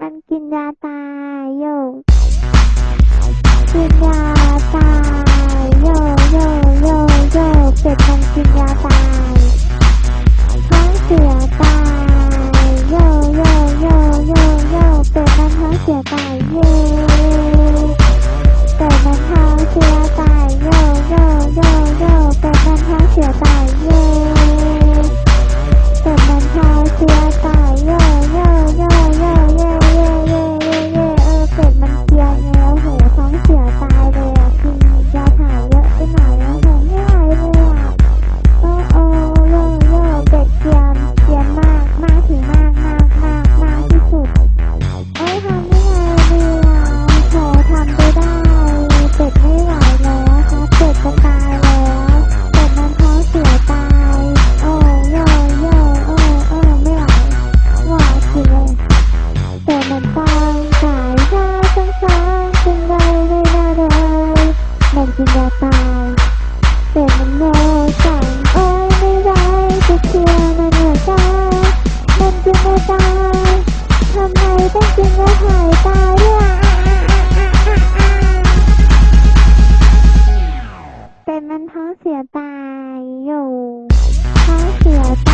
มันกินยาตายโยกินยาตายโยโยโยโยเป็ดมันกินยาตายท้องเสียตายโยโยโยโยโยเป็ดมันท้องเสียตายเย่เป็ดมันท้องเสียตายโยโยโยโยเป็ดมันท้องเสียตาย ต้อกินแล้วหายตายด้วยแต่มันท้องเสียตายอยู่ท้องเสียตาย